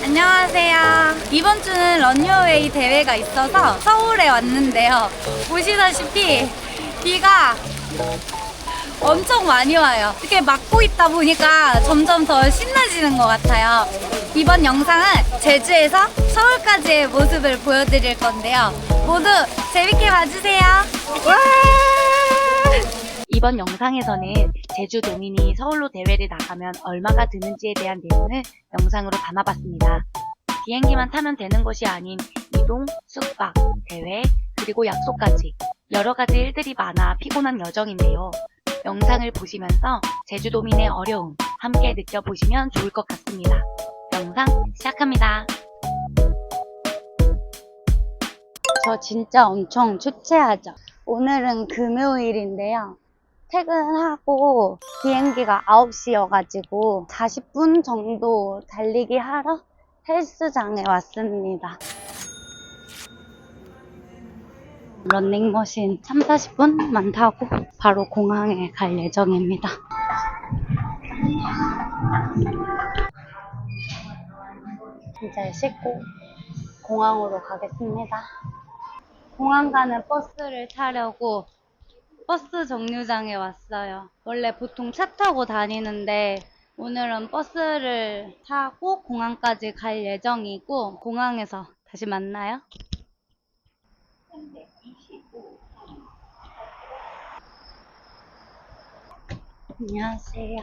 안녕하세요. 이번 주는 런유웨이 대회가 있어서 서울에 왔는데요. 보시다시피 비가 엄청 많이 와요. 이렇게 막고 있다 보니까 점점 더 신나지는 것 같아요. 이번 영상은 제주에서 서울까지의 모습을 보여드릴 건데요. 모두 재밌게 봐주세요. 와! 이번 영상에서는 제주 도민이 서울로 대회를 나가면 얼마가 드는지에 대한 내용을 영상으로 담아봤습니다. 비행기만 타면 되는 것이 아닌 이동, 숙박, 대회, 그리고 약속까지 여러 가지 일들이 많아 피곤한 여정인데요. 영상을 보시면서 제주도민의 어려움 함께 느껴보시면 좋을 것 같습니다. 영상 시작합니다. 저 진짜 엄청 초췌하죠. 오늘은 금요일인데요. 퇴근하고 비행기가 9시여가지고 40분 정도 달리기 하러 헬스장에 왔습니다. 런닝머신 3, 40분만 타고 바로 공항에 갈 예정입니다. 이제 씻고 공항으로 가겠습니다. 공항 가는 버스를 타려고 버스 정류장에 왔어요. 원래 보통 차 타고 다니는데 오늘은 버스를 타고 공항까지 갈 예정이고 공항에서 다시 만나요. 안녕하세요.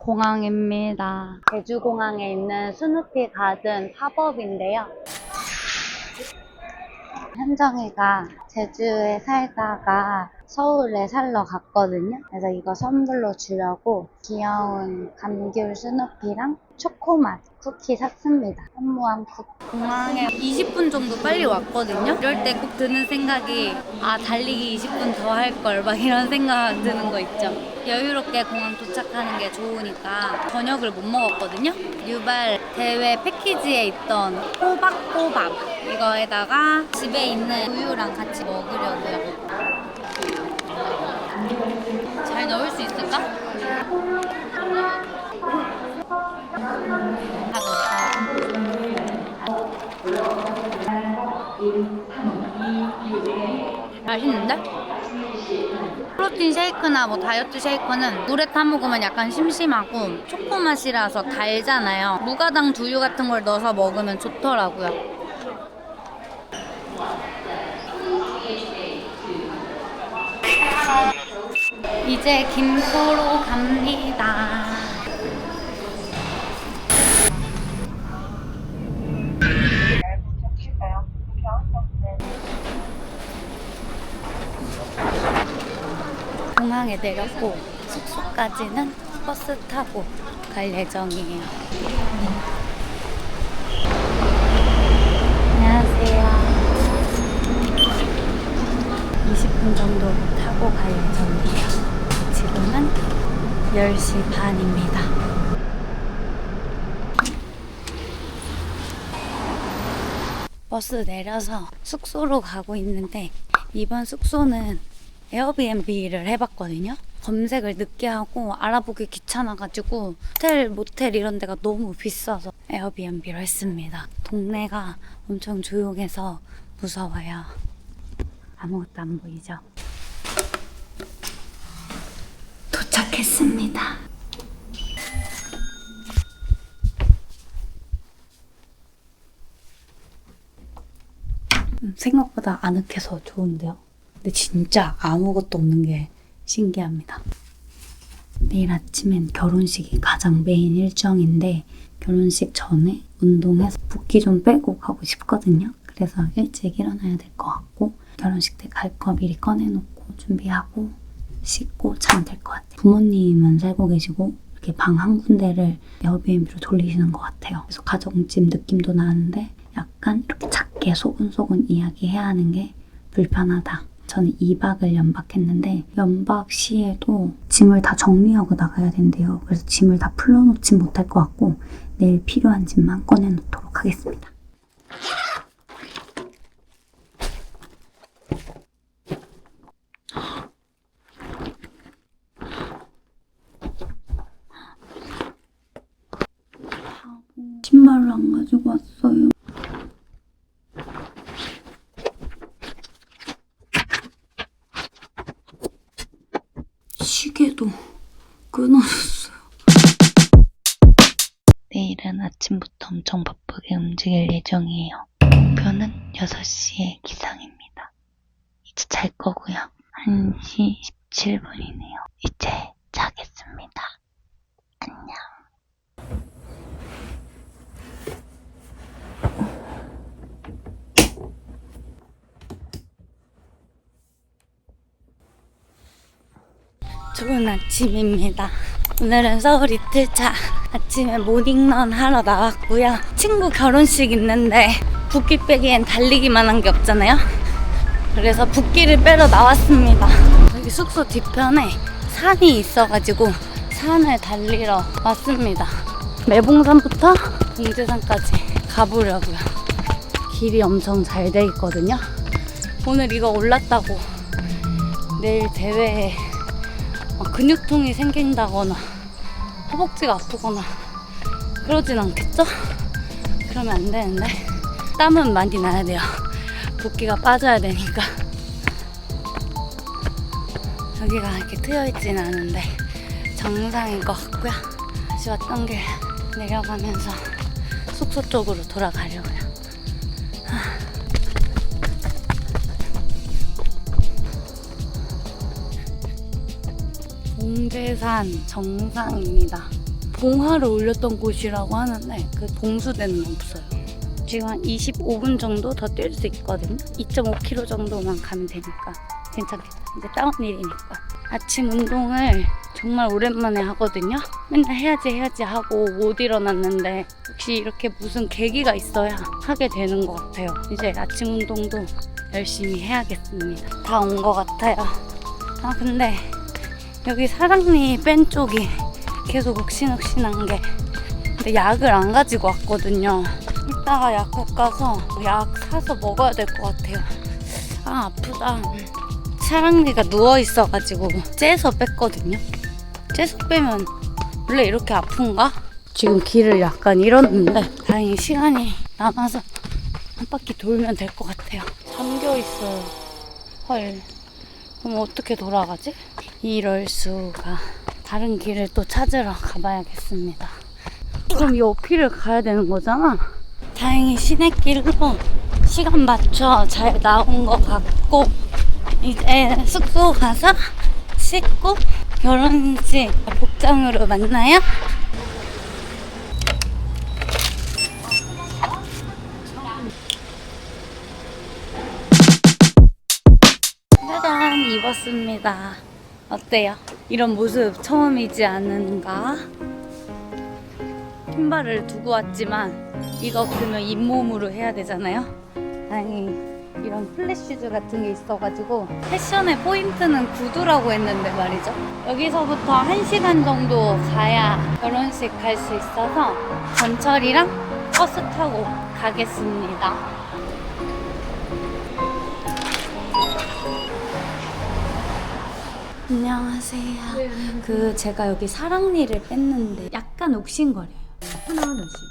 공항입니다. 제주공항에 있는 스누피 가든 팝업인데요. 현정이가 제주에 살다가 서울에 살러 갔거든요. 그래서 이거 선물로 주려고 귀여운 감귤 스누피랑 초코맛 쿠키 샀습니다. 현무암 쿠키. 공항에 20분 정도 빨리 왔거든요. 이럴 때 꼭 드는 생각이 아 달리기 20분 더 할 걸 막 이런 생각 드는 거 있죠. 여유롭게 공항 도착하는 게 좋으니까 저녁을 못 먹었거든요. 유발 대회 패키지에 있던 호박호박 이거에다가 집에 있는 우유랑 같이 먹으려고요. 잘 넣을 수 있을까? 다 넣었어. 맛있는데? 프로틴 쉐이크나 뭐 다이어트 쉐이크는 물에 타 먹으면 약간 심심하고 초코 맛이라서 달잖아요. 무가당 두유 같은 걸 넣어서 먹으면 좋더라고요. 이제 김포로 갑니다. 공항에 내렸고 숙소까지는 버스 타고 갈 예정이에요. 안녕하세요. 20분 정도 타 고 갈 예정이에요. 지금은 10시 반입니다. 버스 내려서 숙소로 가고 있는데 이번 숙소는 에어비앤비를 해봤거든요. 검색을 늦게 하고 알아보기 귀찮아가지고 호텔, 모텔 이런 데가 너무 비싸서 에어비앤비로 했습니다. 동네가 엄청 조용해서 무서워요. 아무것도 안 보이죠? 도착했습니다. 음, 생각보다 아늑해서 좋은데요. 근데 진짜 아무것도 없는 게 신기합니다. 내일 아침엔 결혼식이 가장 메인 일정인데 결혼식 전에 운동해서 붓기 좀 빼고 가고 싶거든요. 그래서 일찍 일어나야 될 것 같고 결혼식 때 갈 거 미리 꺼내놓고 준비하고 씻고 자면 될 것 같아요. 부모님은 살고 계시고 이렇게 방 한 군데를 에어비앤비로 돌리시는 것 같아요. 그래서 가정집 느낌도 나는데 약간 이렇게 작게 소근소근 이야기해야 하는 게 불편하다. 저는 2박을 연박했는데 연박 시에도 짐을 다 정리하고 나가야 된대요. 그래서 짐을 다 풀어놓진 못할 것 같고 내일 필요한 짐만 꺼내놓도록 하겠습니다. 가지고 왔어요. 시계도 끊어졌어요. 내일은 아침부터 엄청 바쁘게 움직일 예정이에요. 목표는 6시에 기상입니다. 이제 잘 거고요. 1시 17분이네요. 이제 자겠습니다. 안녕. 좋은 아침입니다. 오늘은 서울 이틀차 아침에 모닝런 하러 나왔고요. 친구 결혼식 있는데 붓기 빼기엔 달리기만 한 게 없잖아요. 그래서 붓기를 빼러 나왔습니다. 여기 숙소 뒤편에 산이 있어가지고 산을 달리러 왔습니다. 매봉산부터 공주산까지 가보려고요. 길이 엄청 잘 돼 있거든요. 오늘 이거 올랐다고 내일 대회에 어, 근육통이 생긴다거나 허벅지가 아프거나 그러진 않겠죠? 그러면 안 되는데 땀은 많이 나야 돼요. 붓기가 빠져야 되니까 여기가 이렇게 트여 있진 않은데 정상인 것 같고요. 다시 왔던 길 내려가면서 숙소 쪽으로 돌아가려고요. 봉제산 정상입니다. 봉화를 올렸던 곳이라고 하는데 그 봉수대는 없어요. 지금 한 25분 정도 더 뛸 수 있거든요. 2.5km 정도만 가면 되니까 괜찮겠다. 이제 다운 일이니까. 아침 운동을 정말 오랜만에 하거든요. 맨날 해야지 해야지 하고 못 일어났는데 혹시 이렇게 무슨 계기가 있어야 하게 되는 것 같아요. 이제 아침 운동도 열심히 해야겠습니다. 다 온 것 같아요. 아 근데 여기 사랑니 뺀 쪽이 계속 욱신욱신한 게 근데 약을 안 가지고 왔거든요. 이따가 약국 가서 약 사서 먹어야 될 것 같아요. 아 아프다. 사랑니가 누워있어가지고 째서 뺐거든요. 째서 빼면 원래 이렇게 아픈가? 지금 길을 약간 잃었는데 다행히 시간이 남아서 한 바퀴 돌면 될 것 같아요. 잠겨있어요. 헐 그럼 어떻게 돌아가지? 이럴 수가. 다른 길을 또 찾으러 가봐야겠습니다. 그럼 이 어필을 가야 되는 거잖아? 다행히 시내길로 시간 맞춰 잘 나온 것 같고, 이제 숙소 가서 씻고 결혼식 복장으로 만나요? 입었습니다. 어때요? 이런 모습 처음이지 않은가? 신발을 두고 왔지만 이거 그러면 잇몸으로 해야 되잖아요. 다행히 이런 플랫슈즈 같은 게 있어가지고 패션의 포인트는 구두라고 했는데 말이죠. 여기서부터 1시간 정도 가야 결혼식 갈 수 있어서 전철이랑 버스 타고 가겠습니다. 안녕하세요. 그 제가 여기 사랑니를 뺐는데 약간 욱신거려요. 하나 하나씩.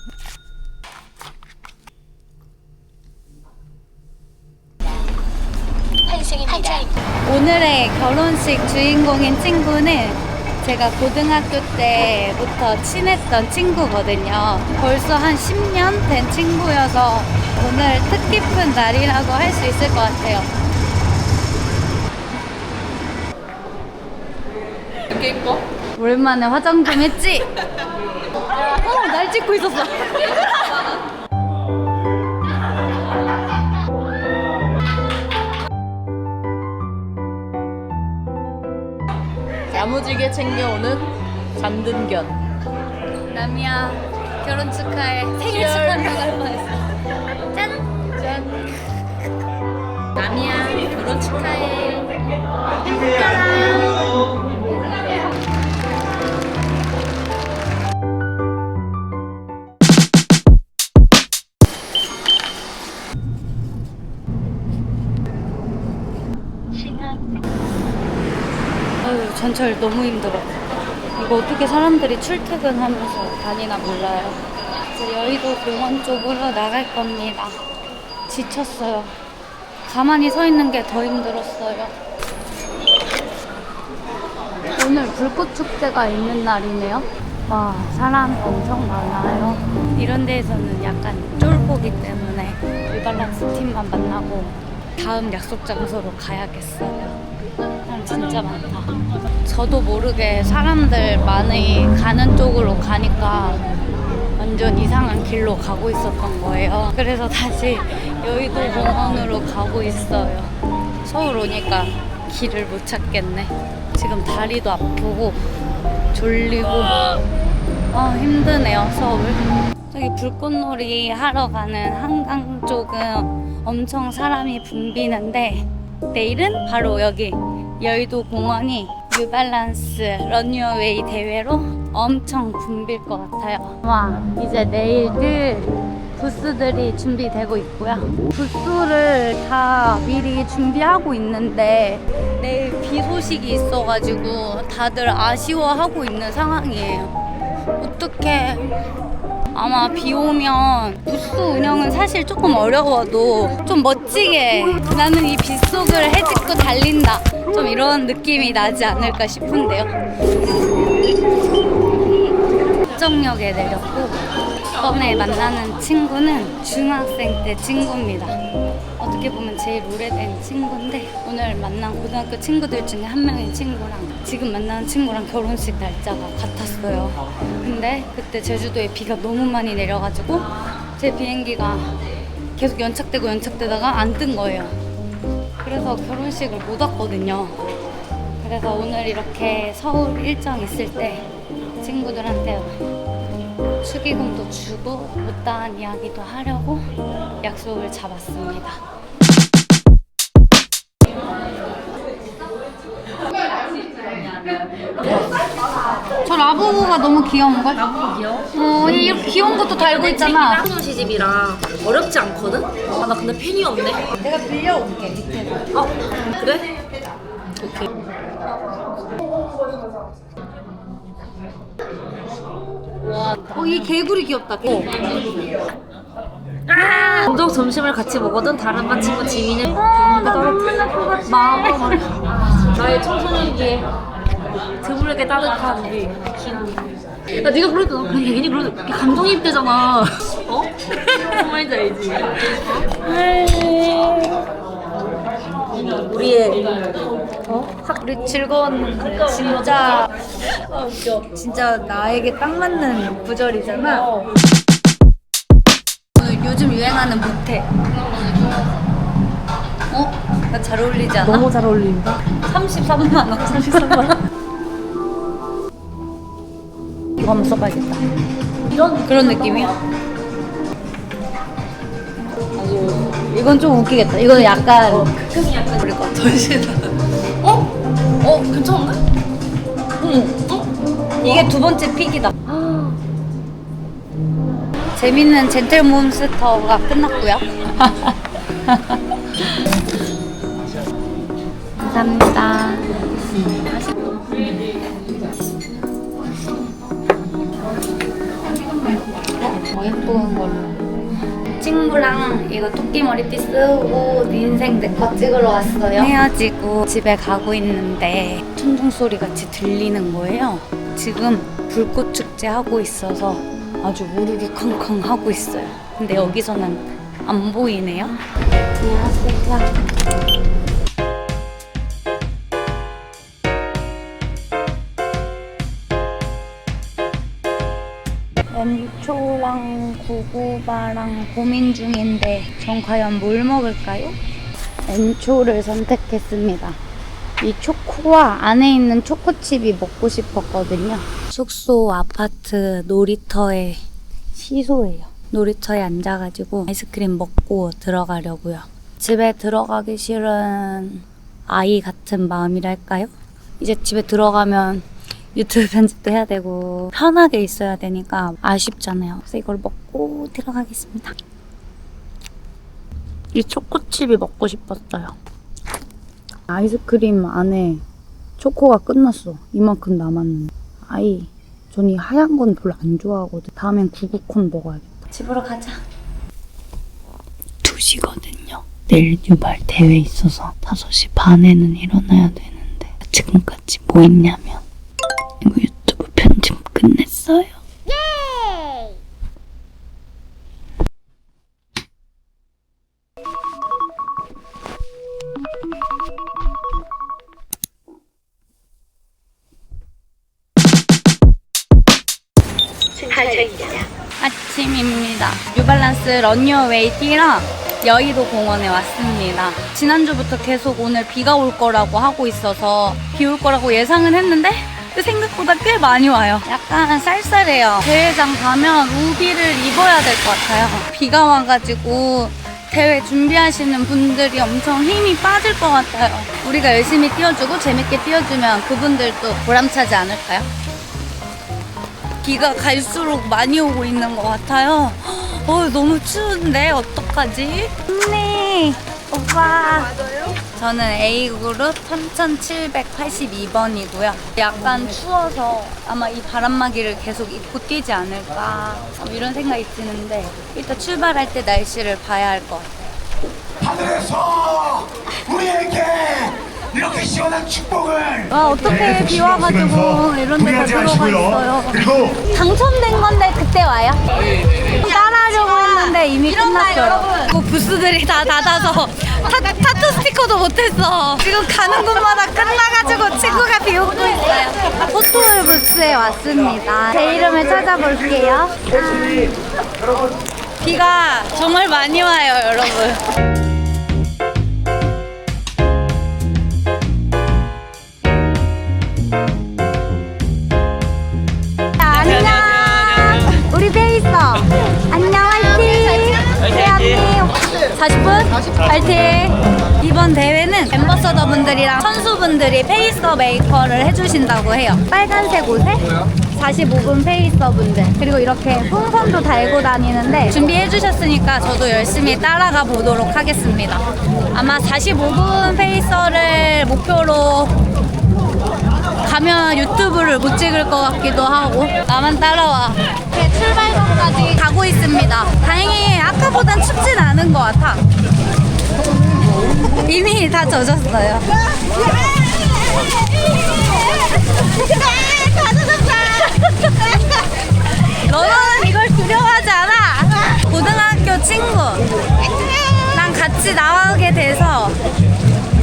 오늘의 결혼식 주인공인 친구는 제가 고등학교 때부터 친했던 친구거든요. 벌써 한 10년 된 친구여서 오늘 뜻깊은 날이라고 할 수 있을 것 같아요. 오랜만에 화장 좀 했지? 어, 날 찍고 있었어. 야무지게 챙겨오는 잔든견. 남이야, 결혼 축하해. 생일 축하한다고 할 뻔했어. 짠! 짠. 남이야, 결혼 축하해. 아유, 전철 너무 힘들어. 이거 어떻게 사람들이 출퇴근하면서 다니나 몰라요. 이제 여의도 공원 쪽으로 나갈 겁니다. 지쳤어요. 가만히 서 있는 게 더 힘들었어요. 오늘 불꽃 축제가 있는 날이네요. 와, 사람 엄청 많아요. 이런 데에서는 약간 쫄보기 때문에 리발란스 팀만 만나고 다음 약속 장소로 가야겠어요. 진짜 많다. 저도 모르게 사람들 많이 가는 쪽으로 가니까 완전 이상한 길로 가고 있었던 거예요. 그래서 다시 여의도 공원으로 가고 있어요. 서울 오니까 길을 못 찾겠네. 지금 다리도 아프고 졸리고 아 힘드네요 서울. 저기 불꽃놀이 하러 가는 한강 쪽은 엄청 사람이 붐비는데 내일은 바로 여기 여의도 공원이 뉴발란스 런유어웨이 대회로 엄청 붐빌 것 같아요. 와 이제 내일들 부스들이 준비되고 있고요. 부스를 다 미리 준비하고 있는데 내일 비 소식이 있어가지고 다들 아쉬워하고 있는 상황이에요. 어떻게 아마 비 오면 부스 운영은 사실 조금 어려워도 좀 멋지게 나는 이 빗속을 해집고 달린다. 좀 이런 느낌이 나지 않을까 싶은데요. 국정역에 내렸고 이번에 만나는 친구는 중학생 때 친구입니다 어떻게 보면 제일 오래된 친구인데 오늘 만난 고등학교 친구들 중에 한 명의 친구랑 지금 만나는 친구랑 결혼식 날짜가 같았어요. 근데 그때 제주도에 비가 너무 많이 내려가지고 제 비행기가 계속 연착되고 연착되다가 안 뜬 거예요. 그래서 결혼식을 못 왔거든요. 그래서 오늘 이렇게 서울 일정 있을 때 친구들한테 축의금도 주고 못다한 이야기도 하려고 약속을 잡았습니다. 저 라부부가 너무 귀여운 걸? 라부부 귀여워? 어, 이렇게 귀여운 것도 달고 있잖아. 한국 시집이라 어렵지 않거든? 아, 나 근데 펜이 없네. 내가 빌려올게 밑에서. 어, 그래? 오케이. 어, 이 개구리 귀엽다. 어. 공적 점심을 같이 먹거든 다른 반 친구 지민을 마음을 나의 청소년기에 드물게 따뜻한 우리 야 네가 그래도 그냥 괜히 그래도 이렇게 감정이입 되잖아 어? 무슨 말인지 알지? 우리의 어? 우리 즐거운 진짜 진짜 나에게 딱 맞는 구절이잖아. 오늘 요즘 유행하는 모태. 어? 나 잘 어울리지 않아? 너무 잘 어울린다 33만 원. 33만 원. 이거 한번 써봐야겠다. 이런 그런 느낌이야? 이건 좀 웃기겠다. 이거는 약간 흑이 약간 그럴 것 같아. 어? 어? 괜찮은데? 응 어? 이게 두 번째 픽이다. 재밌는 젠틀몬스터가 끝났고요. 감사합니다. 예쁜 걸로. 친구랑 이거 토끼 머리띠 쓰고 인생 네컷 찍으러 왔어요. 헤어지고 집에 가고 있는데 천둥 소리 같이 들리는 거예요. 지금 불꽃 축제 하고 있어서 아주 우르르 컹컹 하고 있어요. 근데 여기서는 안 보이네요. 안녕하세요. 연초랑 구구바랑 고민 중인데 전 과연 뭘 먹을까요? 연초를 선택했습니다. 이 초코와 안에 있는 초코칩이 먹고 싶었거든요. 숙소 아파트 놀이터에 시소예요. 놀이터에 앉아가지고 아이스크림 먹고 들어가려고요. 집에 들어가기 싫은 아이 같은 마음이랄까요? 이제 집에 들어가면 유튜브 편집도 해야 되고 편하게 있어야 되니까 아쉽잖아요. 그래서 이걸 먹고 들어가겠습니다. 이 초코칩이 먹고 싶었어요. 아이스크림 안에 초코가 끝났어. 이만큼 남았는데. 아이, 전 이 하얀 건 별로 안 좋아하거든. 다음엔 구구콘 먹어야겠다. 집으로 가자. 2시거든요. 내일 유발 대회 있어서 5시 반에는 일어나야 되는데 지금까지 뭐 했냐면 이거 유튜브 편집 끝냈어요. 아침입니다. 뉴발란스 런유어웨이 뛰러 여의도 공원에 왔습니다. 지난주부터 계속 오늘 비가 올 거라고 하고 있어서 비 올 거라고 예상은 했는데 생각보다 꽤 많이 와요. 약간 쌀쌀해요. 대회장 가면 우비를 입어야 될 것 같아요. 비가 와가지고 대회 준비하시는 분들이 엄청 힘이 빠질 것 같아요. 우리가 열심히 뛰어주고 재밌게 뛰어주면 그분들도 보람차지 않을까요? 비가 갈수록 많이 오고 있는 것 같아요. 어, 너무 추운데 어떡하지? 언니, 오빠. 저는 A그룹 3782번이고요. 약간 추워서 아마 이 바람막이를 계속 입고 뛰지 않을까 뭐 이런 생각이 드는데 일단 출발할 때 날씨를 봐야 할 것 같아요. 하늘에서 우리에게 이렇게 시원한 축복을 와, 어떻게 비 와가지고 이런 데다 무리하지 들어가. 있어요. 그리고 당첨된 건데 그때 와요? 따라하려고 했는데 이미 끝났어요. 뭐 부스들이 다 닫아서 타, 타투 스티커도 못했어. 지금 가는 곳마다 끝나가지고 친구가 비웃고 있어요. 포토 부스에 왔습니다. 제 이름을 찾아볼게요. 아, 비가 정말 많이 와요, 여러분. 40분? 40분? 파이팅! 이번 대회는 앰버서더 분들이랑 선수분들이 페이서 메이커를 해주신다고 해요. 빨간색 옷에 45분 페이서 분들. 그리고 이렇게 풍선도 달고 다니는데 준비해주셨으니까 저도 열심히 따라가 보도록 하겠습니다. 아마 45분 페이서를 목표로 가면 유튜브를 못 찍을 것 같기도 하고 나만 따라와. 출발선까지 가고 있습니다. 다행히 아까보단 춥진 않은 것 같아. 이미 다 젖었어요. 너는 이걸 두려워하지 않아. 고등학교 친구. 랑 같이 나가게 돼서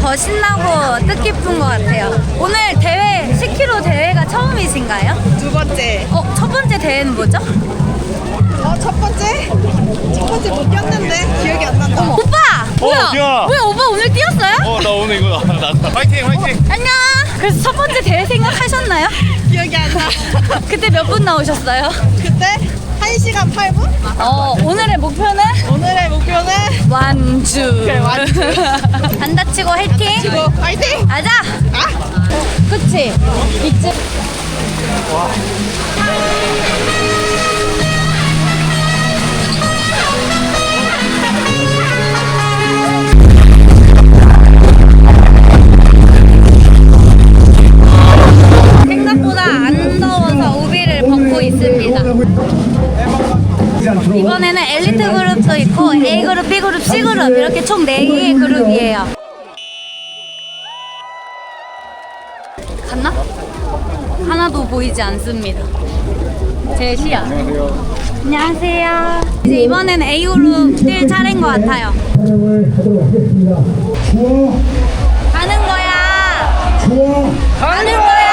더 신나고 뜻깊은 것 같아요. 오늘 대회 10km 대회가 처음이신가요? 두 번째. 어, 첫 번째 대회는 뭐죠? 어, 첫 번째? 첫 번째 못 뛰었는데 기억이 안 난다. 오빠! 뭐야? 지영아. 뭐야, 오빠 오늘 뛰었어요? 어, 나 오늘 이거 나, 나. 화이팅, 화이팅. 안녕! 그래서 첫 번째 대회 생각하셨나요? 기억이 안 나. 그때 몇 분 나오셨어요? 그때 1시간 8분? 어, 오늘의 목표는? 오늘의 목표는 완주. 그래, 완주. 안 다치고 화이팅! 이거 화이팅! 가자! 아! 그치? 이쯤. 그룹, 이렇게 총 4개의 그룹이에요. 갔나? 하나도 보이지 않습니다. 제 시야. 안녕하세요. 안녕하세요. 이제 이번에는 A 그룹 뛸 차례인 것 같아요. 가는 거야. 가는 거야. 가는 거야.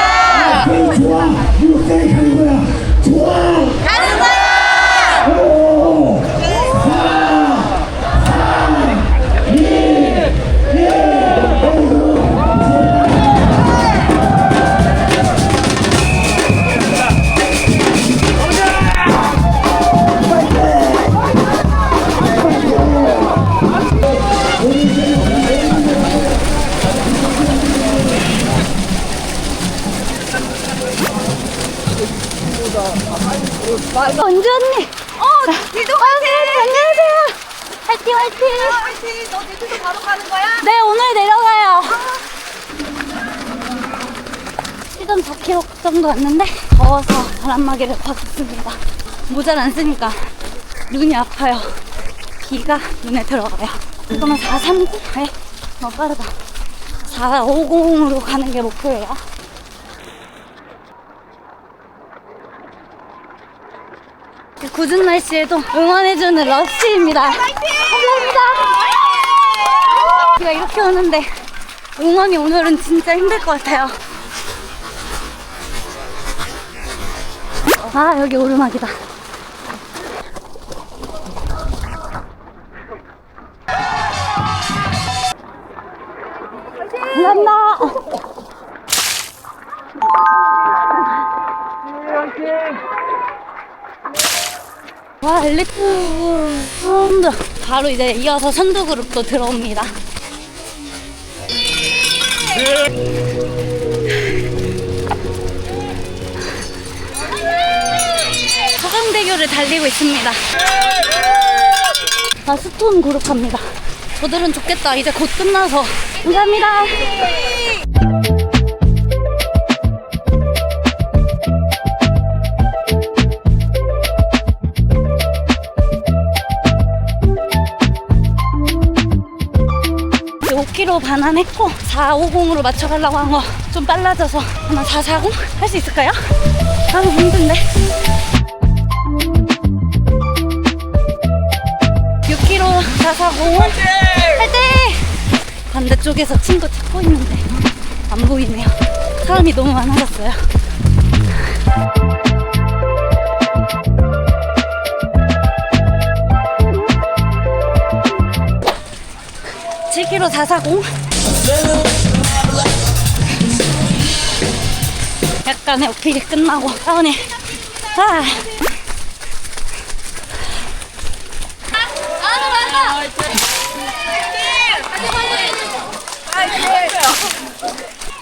언주 언니. 어, 니도 화이팅. 안녕하세요. 화이팅 화이팅. 화이팅! 너 밑에서 바로 가는 거야? 네 오늘 내려가요. 1.4km 정도 왔는데 더워서 바람막이를 벗었습니다. 모자를 안 쓰니까 눈이 아파요. 비가 눈에 들어가요. 그러면 430? 네, 너무 빠르다. 450으로 가는 게 목표예요. 굳은 날씨에도 응원해주는 러쉬입니다. 감사합니다. 비가 이렇게 오는데 응원이 오늘은 진짜 힘들 것 같아요. 아, 여기 오르막이다. 와, 엘리트. 선두. 바로 이제 이어서 선두 그룹도 들어옵니다. 서강대교를 달리고 있습니다. 아, 스톤 그룹 갑니다. 저들은 좋겠다. 이제 곧 끝나서. 감사합니다. 이제 5km 반환했고 450으로 맞춰가려고 한 거 좀 빨라져서 아마 440 할 수 있을까요? 아 힘든데 6km 440 화이팅! 반대쪽에서 친구 찾고 있는데 안 보이네요 사람이 너무 많아졌어요 7km 440 약간의 어필이 끝나고 다운이 아.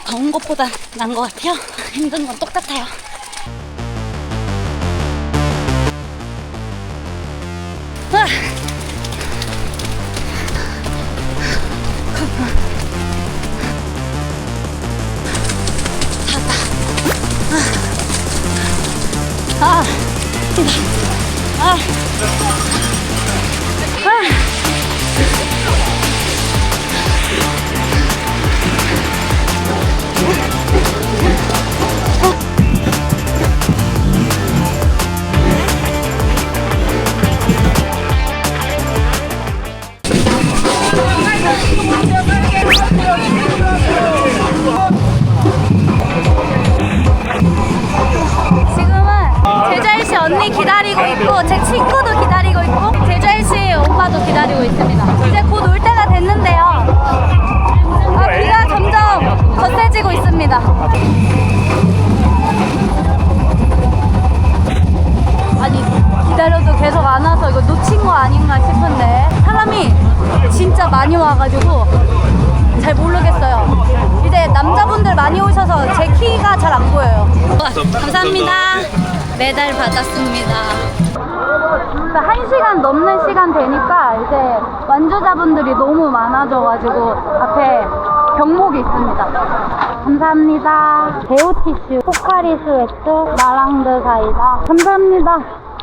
더운 것보다 난 것 같아요. 힘든 건 똑같아요. 아. 아, 아, 아. 언니 기다리고 있고 제 친구도 기다리고 있고 제주알씨 오빠도 기다리고 있습니다. 이제 곧 올 때가 됐는데요. 아, 비가 점점 거세지고 있습니다. 아니 기다려도 계속 안 와서 이거 놓친 거 아닌가 싶은데 사람이 진짜 많이 와가지고 잘 모르겠어요. 이제 남자분들 많이 오셔서 제 키가 잘 안 보여요. 감사합니다. 메달 받았습니다. 한 시간 넘는 시간 되니까 이제 완주자분들이 너무 많아져가지고 앞에 경목이 있습니다. 감사합니다. 데오 티슈, 포카리 스 웨트, 마랑드 사이다. 감사합니다.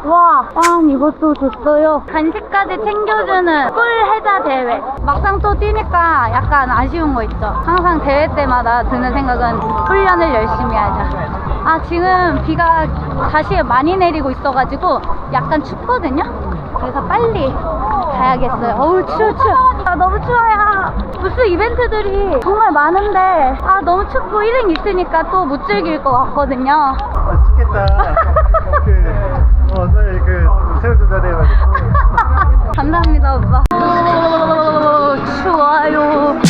와, 빵 이것도 줬어요. 간식까지 챙겨주는 꿀 해자 대회. 막상 또 뛰니까 약간 아쉬운 거 있죠. 항상 대회 때마다 드는 생각은 훈련을 열심히 하자. 아, 지금 비가 다시 많이 내리고 있어가지고 약간 춥거든요? 그래서 빨리 가야겠어요. 어우, 추워, 추워. 아, 너무 추워요. 부스 이벤트들이 정말 많은데, 아, 너무 춥고 일행 있으니까 또 못 즐길 것 같거든요. 아, 죽겠다. 그, 어, 저희 그, 새우젓 자리해가지고. 감사합니다, 오빠. 오, 좋아요.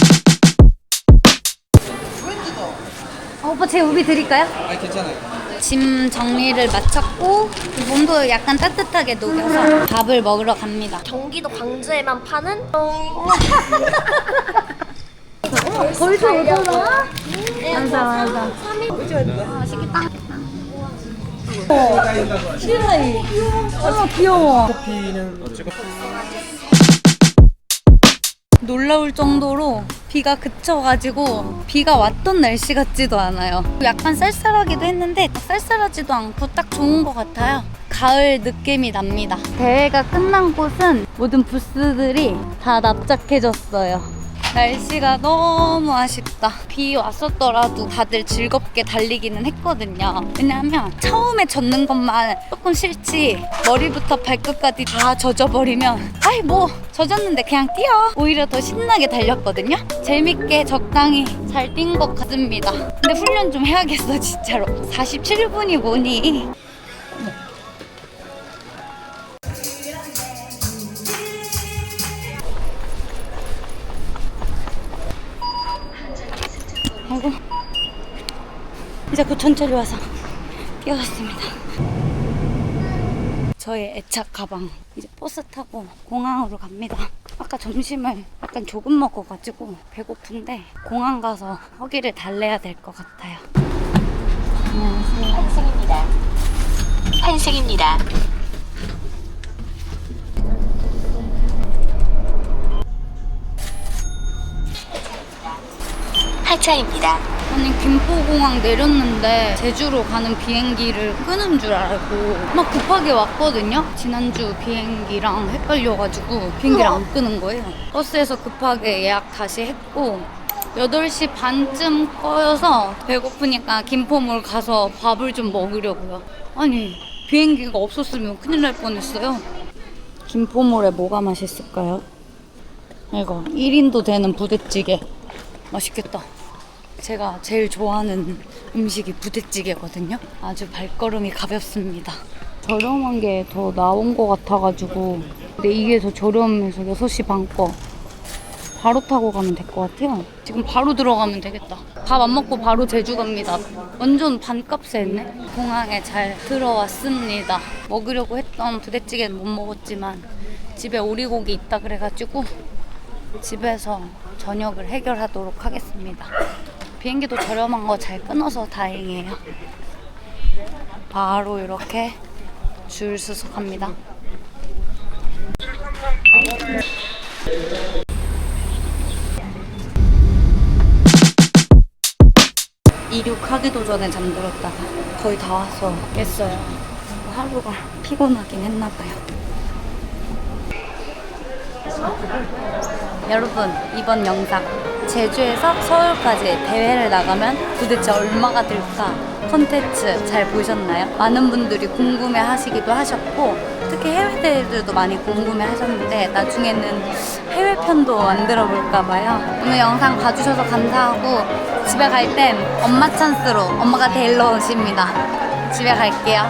오빠 제 우비 드릴까요? 아, 괜찮아요. 짐 정리를 마쳤고 몸도 약간 따뜻하게 녹여서 밥을 먹으러 갑니다. 경기도 광주에만 파는 거기서 오잖아. 맞아 맞아. 아, 맛있겠다. 어 귀여워. 놀라울 정도로 비가 그쳐가지고 비가 왔던 날씨 같지도 않아요. 약간 쌀쌀하기도 했는데 쌀쌀하지도 않고 딱 좋은 것 같아요. 가을 느낌이 납니다. 대회가 끝난 곳은 모든 부스들이 다 납작해졌어요. 날씨가 너무 아쉽다. 비 왔었더라도 다들 즐겁게 달리기는 했거든요. 왜냐하면 처음에 젖는 것만 조금 싫지 머리부터 발끝까지 다 젖어버리면 아이 뭐 젖었는데 그냥 뛰어. 오히려 더 신나게 달렸거든요. 재밌게 적당히 잘 뛴 것 같습니다. 근데 훈련 좀 해야겠어 진짜로. 47분이 뭐니? 아이고 이제 곧 천천히 와서 뛰어갔습니다 저의 애착 가방 이제 버스 타고 공항으로 갑니다 아까 점심을 약간 조금 먹어가지고 배고픈데 공항 가서 허기를 달래야 될 것 같아요 환승입니다. 환승입니다. 하차입니다. 아니 김포공항 내렸는데 제주로 가는 비행기를 끄는 줄 알고 막 급하게 왔거든요. 지난주 비행기랑 헷갈려가지고 비행기를 안 끄는 거예요. 버스에서 급하게 예약 다시 했고 8시 반쯤 꺼여서 배고프니까 김포몰 가서 밥을 좀 먹으려고요. 아니 비행기가 없었으면 큰일 날 뻔했어요. 김포몰에 뭐가 맛있을까요? 이거 1인도 되는 부대찌개. 맛있겠다 제가 제일 좋아하는 음식이 부대찌개거든요. 아주 발걸음이 가볍습니다. 저렴한 게 더 나온 것 같아가지고 근데 이게 더 저렴해서 6시 반 거 바로 타고 가면 될 것 같아요. 지금 바로 들어가면 되겠다. 밥 안 먹고 바로 제주 갑니다. 완전 반값에 했네. 공항에 잘 들어왔습니다. 먹으려고 했던 부대찌개는 못 먹었지만 집에 오리고기 있다 그래가지고 집에서 저녁을 해결하도록 하겠습니다. 비행기도 저렴한 거 잘 끊어서 다행이에요. 바로 이렇게 줄 갑니다. 이륙하기도 전에 잠들었다가 거의 다 와서 깼어요. 하루가 피곤하긴 했나 봐요. 여러분 이번 영상 제주에서 서울까지 대회를 나가면 도대체 얼마가 들까? 컨텐츠 잘 보셨나요? 많은 분들이 궁금해 하시기도 하셨고 특히 해외 대회들도 많이 궁금해 하셨는데 나중에는 해외 편도 만들어 볼까 봐요. 오늘 영상 봐주셔서 감사하고 집에 갈 땐 엄마 찬스로 엄마가 데리러 오십니다. 집에 갈게요